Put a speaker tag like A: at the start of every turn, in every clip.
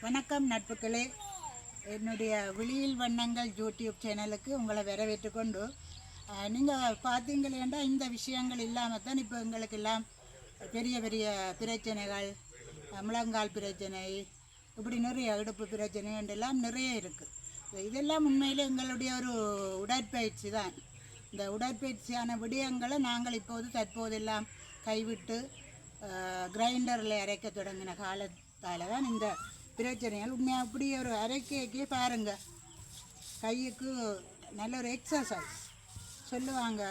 A: வணக்கம் நட்புகளே என்னுடைய விழியில் வண்ணங்கள் யூடியூப் சேனலுக்கு உங்களை வரவேற்று கொண்டு நீங்கள் பார்த்தீங்களேண்டா இந்த விஷயங்கள் இல்லாமல் தான் இப்போ எங்களுக்கு எல்லாம் பெரிய பெரிய பிரச்சனைகள் முழங்கால் பிரச்சனை இப்படி நிறைய இடுப்பு பிரச்சனை என்றெல்லாம் நிறைய இருக்குது இதெல்லாம் உண்மையில் எங்களுடைய ஒரு உடற்பயிற்சி தான். இந்த உடற்பயிற்சியான விடயங்களை நாங்கள் இப்போது தற்போதெல்லாம் கைவிட்டு கிரைண்டரில் அரைக்க தொடங்கின காலத்தால் தான் இந்த பிரச்சனைகள். உண்மையாக அப்படி ஒரு அரைக்கே பாருங்க. கையுக்கு நல்ல ஒரு எக்ஸசைஸ் சொல்லுவாங்க.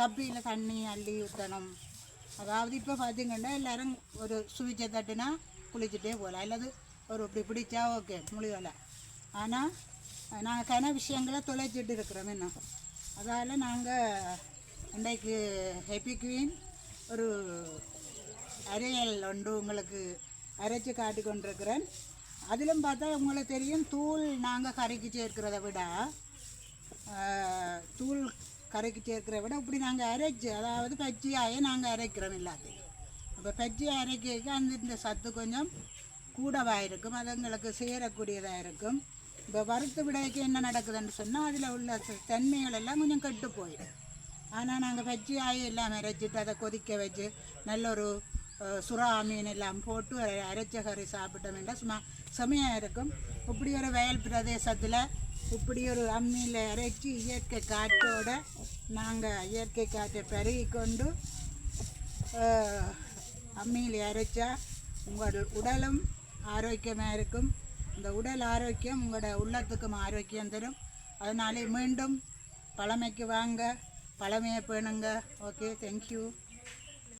A: கப்பியில் தண்ணி அள்ளி ஊற்றணும் அதாவது இப்போ பார்த்தீங்கன்னா எல்லோரும் ஒரு சுவிட்சை தட்டுனா குளிச்சுட்டே போகலாம். அல்லது ஒரு இப்படி பிடிச்சா ஓகே முழுகலை ஆனால் நாங்கள் கன விஷயங்களை தொலைச்சிட்டு இருக்கிறோம் இன்னும் அதால் நாங்கள் இன்றைக்கு ஹெப்பி குவீன் ஒரு அரியல் உண்டு உங்களுக்கு அரைச்சி காட்டி கொண்டிருக்கிறேன். அதிலும் பார்த்தா உங்களுக்கு தெரியும் தூள் நாங்கள் கரைக்கு சேர்க்கிறத விட தூள் கரைக்கு சேர்க்கிறத விட இப்படி நாங்கள் அரைச்சி அதாவது பச்சையாயே நாங்கள் அரைக்கிறோம் எல்லாத்தையும். அப்போ பச்சையை அரைக்க அந்த இந்த சத்து கொஞ்சம் கூடவாக இருக்கும் அது எங்களுக்கு சேரக்கூடியதாக இருக்கும். இப்போ வறுத்து விடைக்கு என்ன நடக்குதுன்னு சொன்னால் அதில் உள்ள தன்மைகள் எல்லாம் கொஞ்சம் கெட்டு போயிடும். ஆனால் நாங்கள் பச்சையாகி எல்லாம் அரைச்சிட்டு அதை கொதிக்க வச்சு நல்ல ஒரு சுறா மீன் எல்லாம் போட்டு அரைச்ச கறி சாப்பிட்டோம்னா சும்மா செமையாக இருக்கும் இப்படி ஒரு வயல் பிரதேசத்தில் இப்படி ஒரு அம்மியில் அரைச்சி இயற்கை காற்றோட நாங்கள் இயற்கை காற்றை பருகி கொண்டு அம்மியில் இறைச்சா உங்கள் உடலும் ஆரோக்கியமாக இருக்கும் இந்த உடல் ஆரோக்கியம் உங்களோட உள்ளத்துக்கும் ஆரோக்கியம் தரும் அதனாலே மீண்டும் பழமைக்கு வாங்க பழமையை பேணுங்க ஓகே தேங்க்யூ